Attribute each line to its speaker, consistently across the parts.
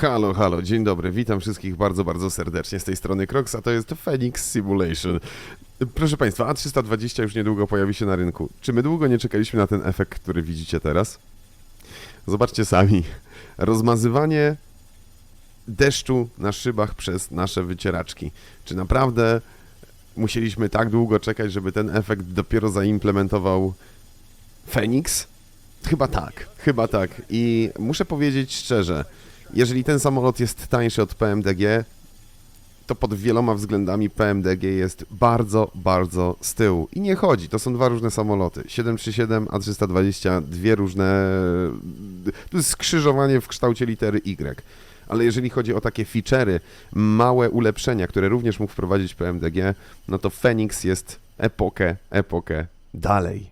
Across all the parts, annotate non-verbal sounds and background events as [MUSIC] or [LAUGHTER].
Speaker 1: Halo, halo, dzień dobry, witam wszystkich bardzo, bardzo serdecznie z tej strony Crocs, a to jest Phoenix Simulation. Proszę Państwa, A320 już niedługo pojawi się na rynku. Czy my długo nie czekaliśmy na ten efekt, który widzicie teraz? Zobaczcie sami. Rozmazywanie deszczu na szybach przez nasze wycieraczki. Czy naprawdę musieliśmy tak długo czekać, żeby ten efekt dopiero zaimplementował Phoenix? Chyba tak, chyba tak. I muszę powiedzieć szczerze, jeżeli ten samolot jest tańszy od PMDG, to pod wieloma względami PMDG jest bardzo, bardzo z tyłu. I nie chodzi, to są dwa różne samoloty. 737, A320, dwie różne... To jest skrzyżowanie w kształcie litery Y. Ale jeżeli chodzi o takie feature'y, małe ulepszenia, które również mógł wprowadzić PMDG, no to Phoenix jest epokę, epokę dalej.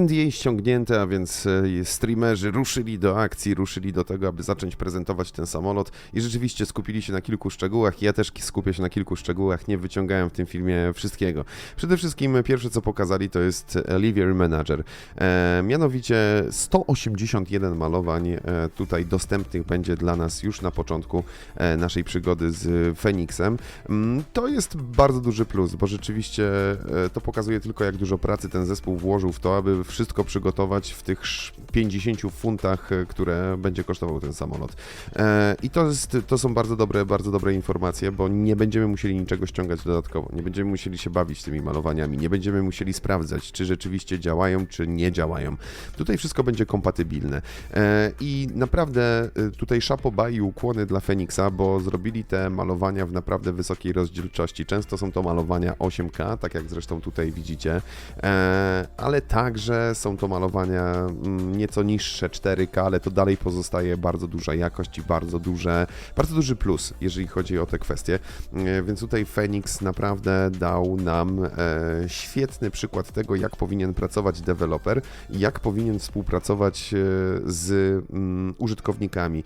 Speaker 1: NDA ściągnięte, a więc e, streamerzy ruszyli do akcji, ruszyli do tego, aby zacząć prezentować ten samolot i rzeczywiście skupili się na kilku szczegółach. Ja też skupię się na kilku szczegółach, nie wyciągałem w tym filmie wszystkiego. Przede wszystkim pierwsze co pokazali to jest Olivier Manager. E, mianowicie 181 malowań e, tutaj dostępnych będzie dla nas już na początku e, naszej przygody z Phoenixem. Mm, To jest bardzo duży plus, bo rzeczywiście e, to pokazuje tylko jak dużo pracy ten zespół włożył w to, aby wszystko przygotować w tych sz- 50 funtach, e, które będzie kosztował ten samolot. E, I to, jest, to są bardzo dobre, bardzo dobre informacje, bo nie będziemy musieli niczego ściągać dodatkowo, nie będziemy musieli się bawić tymi malowaniami, nie będziemy musieli sprawdzać, czy rzeczywiście działają, czy nie działają. Tutaj wszystko będzie kompatybilne. E, I naprawdę tutaj szapoba i ukłony dla Feniksa, bo zrobili te malowania w naprawdę wysokiej rozdzielczości. Często są to malowania 8K, tak jak zresztą tutaj widzicie, ale także są to malowania mm, nieco niższe 4K, ale to dalej pozostaje bardzo duża jakość i bardzo, duże, bardzo duży plus, jeżeli chodzi o te kwestie. E, Więc tutaj Phoenix naprawdę dał nam e, świetny przykład tego, jak powinien pracować deweloper jak powinien współpracować e, z mm, użytkownikami.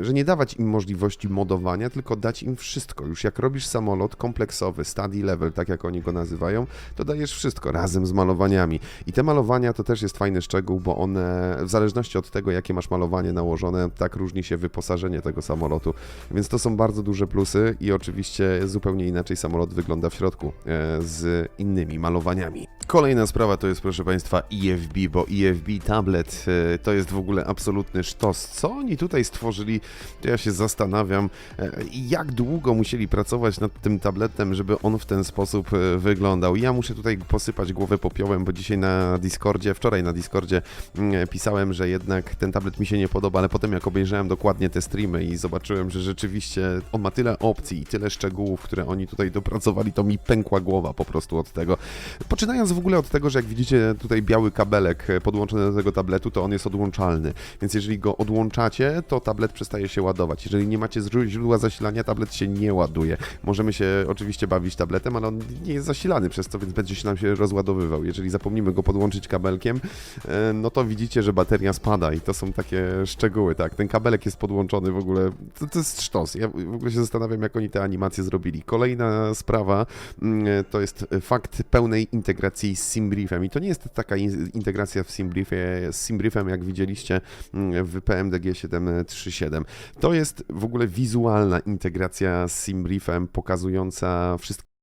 Speaker 1: Że nie dawać im możliwości modowania, tylko dać im wszystko. Już jak robisz samolot kompleksowy, study level, tak jak oni go nazywają, to dajesz wszystko razem z malowaniami. I te malowania to też jest fajny szczegół, bo one w zależności od tego, jakie masz malowanie nałożone, tak różni się wyposażenie tego samolotu. Więc to są bardzo duże plusy i oczywiście zupełnie inaczej samolot wygląda w środku e, z innymi malowaniami. Kolejna sprawa to jest, proszę Państwa, EFB, bo EFB tablet e, to jest w ogóle absolutny sztos. Co oni tutaj stworzyli, to ja się zastanawiam, e, jak długo musieli pracować nad tym tabletem, żeby on w ten sposób wyglądał. Ja muszę tutaj posypać głowę popiołem, bo dzisiaj na Discordzie, wczoraj na Discordzie mm, pisałem, że jednak ten tablet mi się nie podoba, ale potem jak obejrzałem dokładnie te streamy i zobaczyłem, że rzeczywiście on ma tyle opcji i tyle szczegółów, które oni tutaj dopracowali, to mi pękła głowa po prostu od tego. Poczynając w ogóle od tego, że jak widzicie tutaj biały kabelek e, podłączony do tego tabletu, to on jest odłączalny, więc jeżeli go odłączacie, to tablet przestaje się ładować. Jeżeli nie macie źródła zasilania, tablet się nie ładuje. Możemy się oczywiście bawić tabletem, ale on nie jest zasilany przez to, więc będzie się nam się rozładowywał. Jeżeli zapomnimy go podłączyć kabelkiem, e, no to widzicie, że bateria spada i to są takie szczegóły, tak. Ten kabelek jest podłączony w ogóle, to, to jest sztos. Ja w ogóle się zastanawiam, jak oni te animacje zrobili. Kolejna sprawa mm, to jest fakt pełnej integracji z SimBriefem i to nie jest taka in- integracja w SimBriefie, z SimBriefem, jak widzieliście mm, w PMDG 737. To jest w ogóle wizualna integracja z SimBriefem, pokazująca wszystkie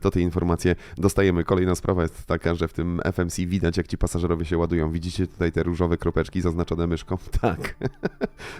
Speaker 1: to te informacje dostajemy. Kolejna sprawa jest taka, że w tym FMC widać, jak ci pasażerowie się ładują. Widzicie tutaj te różowe kropeczki zaznaczone myszką? [LAUGHS] Tak,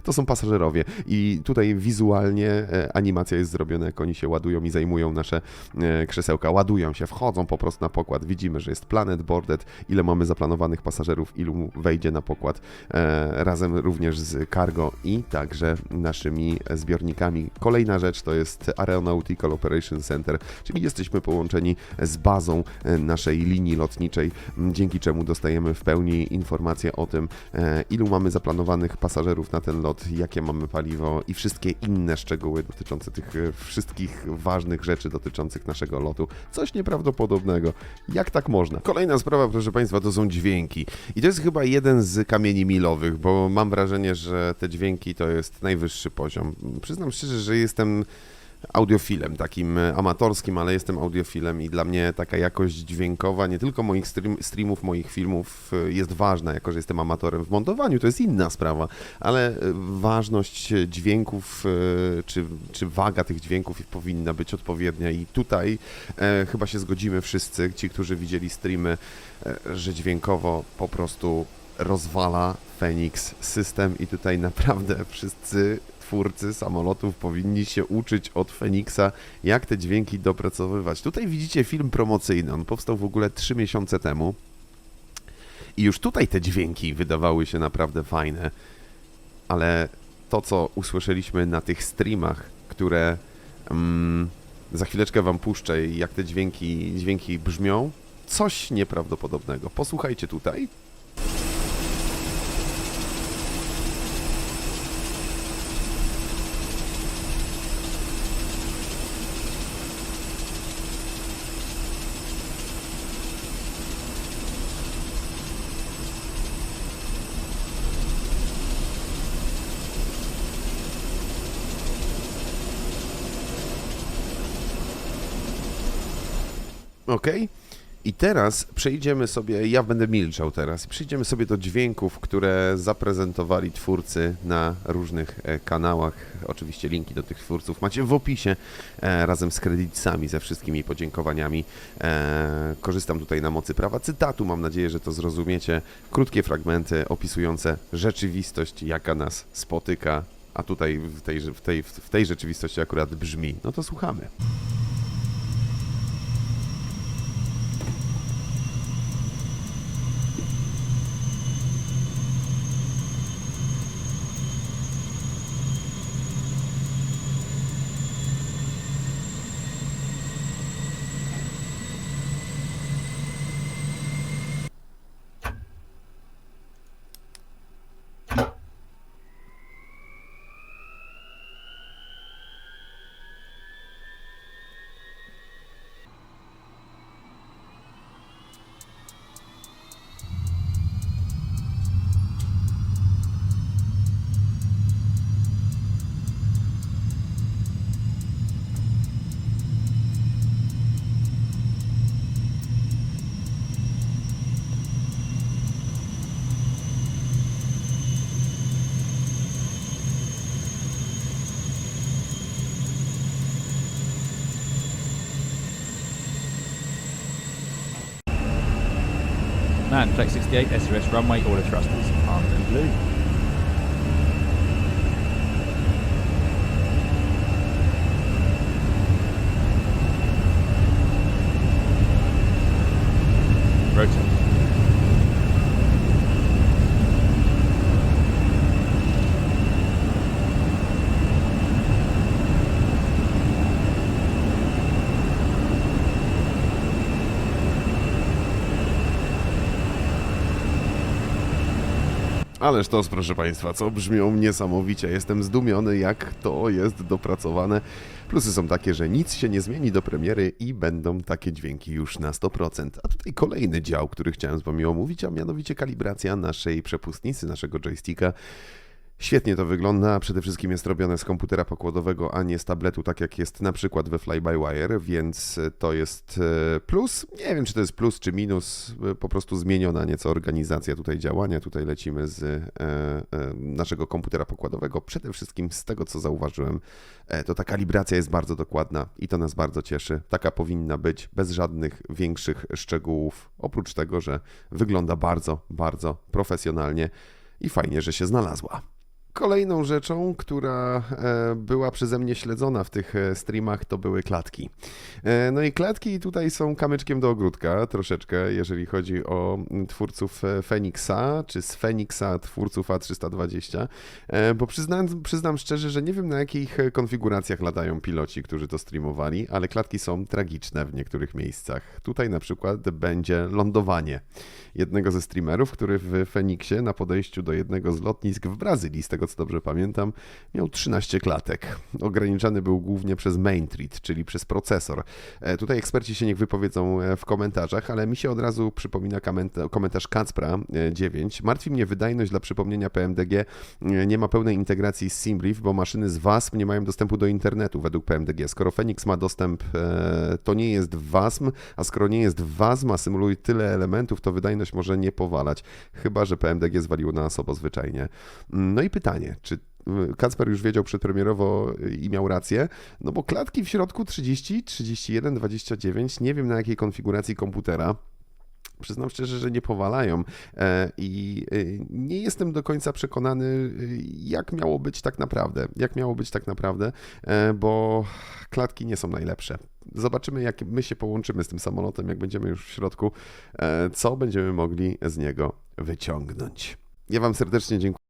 Speaker 1: to są pasażerowie. I tutaj wizualnie e, animacja jest zrobiona, jak oni się ładują i zajmują nasze e, krzesełka. Ładują się, wchodzą po prostu na pokład. Widzimy, że jest planet boarded, ile mamy zaplanowanych pasażerów, ilu wejdzie na pokład, e, razem również z cargo i także naszymi zbiornikami. Kolejna rzecz to jest Aeronautical Operation Center, czyli jesteśmy połączeni z bazą e, naszej linii lotniczej, dzięki czemu dostajemy w pełni informacje o tym, e, ilu mamy zaplanowanych pasażerów na ten lot, jakie mamy paliwo i wszystkie inne szczegóły dotyczące tych e, wszystkich ważnych rzeczy dotyczących naszego lotu. Coś nieprawdopodobnego. Jak tak można? Kolejna sprawa, proszę Państwa, to są dźwięki. I to jest chyba jeden z kamieni milowych, bo mam wrażenie, że te dźwięki to jest najwyższy poziom. Przyznam szczerze, że jestem audiofilem, takim e, amatorskim, ale jestem audiofilem i dla mnie taka jakość dźwiękowa, nie tylko moich stream, streamów, moich filmów e, jest ważna, jako że jestem amatorem w montowaniu, to jest inna sprawa, ale e, ważność dźwięków, czy, czy waga tych dźwięków powinna być odpowiednia. I tutaj e, chyba się zgodzimy wszyscy, ci, którzy widzieli streamy, e, że dźwiękowo po prostu rozwala Phoenix system i tutaj naprawdę [LAUGHS] wszyscy twórcy samolotów powinni się uczyć od Phoenixa, jak te dźwięki dopracowywać. Tutaj widzicie film promocyjny, on powstał w ogóle 3 miesiące temu i już tutaj te dźwięki wydawały się naprawdę fajne, ale to, co usłyszeliśmy na tych streamach, które mm, za chwileczkę wam puszczę jak te dźwięki, dźwięki brzmią, coś nieprawdopodobnego. Posłuchajcie tutaj. Ok. I teraz przejdziemy sobie, ja będę milczał teraz, przejdziemy sobie do dźwięków, które zaprezentowali twórcy na różnych e, kanałach. Oczywiście linki do tych twórców macie w opisie, e, razem z kredytami, ze wszystkimi podziękowaniami. E, korzystam tutaj na mocy prawa cytatu, mam nadzieję, że to zrozumiecie. Krótkie fragmenty opisujące rzeczywistość, jaka nas spotyka, a tutaj w tej, w tej, w tej rzeczywistości akurat brzmi. No to słuchamy.
Speaker 2: Man, Flex 68, SRS runway, order thrusters, armed and blue. Rotate.
Speaker 1: Ależ to, proszę Państwa, co brzmią niesamowicie. Jestem zdumiony, jak to jest dopracowane. Plusy są takie, że nic się nie zmieni do premiery i będą takie dźwięki już na 100%. A tutaj kolejny dział, który chciałem z Wami omówić, a mianowicie kalibracja naszej przepustnicy, naszego joysticka. Świetnie to wygląda, przede wszystkim jest robione z komputera pokładowego, a nie z tabletu, tak jak jest na przykład we Fly-by-Wire, więc to jest e, plus. Nie wiem, czy to jest plus, czy minus, e, po prostu zmieniona nieco organizacja tutaj działania. Tutaj lecimy z e, e, naszego komputera pokładowego. Przede wszystkim z tego, co zauważyłem, e, to ta kalibracja jest bardzo dokładna i to nas bardzo cieszy. Taka powinna być, bez żadnych większych szczegółów, oprócz tego, że wygląda bardzo, bardzo profesjonalnie i fajnie, że się znalazła. Kolejną rzeczą, która e, była przeze mnie śledzona w tych e, streamach, to były klatki. E, No i klatki tutaj są kamyczkiem do ogródka troszeczkę, jeżeli chodzi o mm, twórców Fenixa, czy z Fenixa twórców A320, e, bo przyznam, przyznam szczerze, że nie wiem na jakich konfiguracjach latają piloci, którzy to streamowali, ale klatki są tragiczne w niektórych miejscach. Tutaj na przykład będzie lądowanie jednego ze streamerów, który w Feniksie na podejściu do jednego z lotnisk w Brazylii, z tego co dobrze pamiętam, miał 13 klatek. Ograniczany był głównie przez main thread, czyli przez procesor. E, Tutaj eksperci się niech wypowiedzą e, w komentarzach, ale mi się od razu przypomina koment- komentarz Kacpra e, 9. Martwi mnie wydajność dla przypomnienia PMDG. e, Nie ma pełnej integracji z Simbrief, bo maszyny z WASP nie mają dostępu do internetu według PMDG. Skoro Phoenix ma dostęp, e, to nie jest WASM, a skoro nie jest WASM, a symuluje tyle elementów, to wydajność może nie powalać. Chyba, że PMDG zwaliło na osobę zwyczajnie. No i pytanie, czy y, Kacper już wiedział przedpremierowo y, i miał rację, no bo klatki w środku 30, 31, 29, nie wiem na jakiej konfiguracji komputera. Przyznam szczerze, że nie powalają e, i y, nie jestem do końca przekonany, jak miało być tak naprawdę. Jak miało być tak naprawdę, e, bo klatki nie są najlepsze. Zobaczymy, jak my się połączymy z tym samolotem, jak będziemy już w środku, e, co będziemy mogli z niego wyciągnąć. Ja Wam serdecznie dziękuję.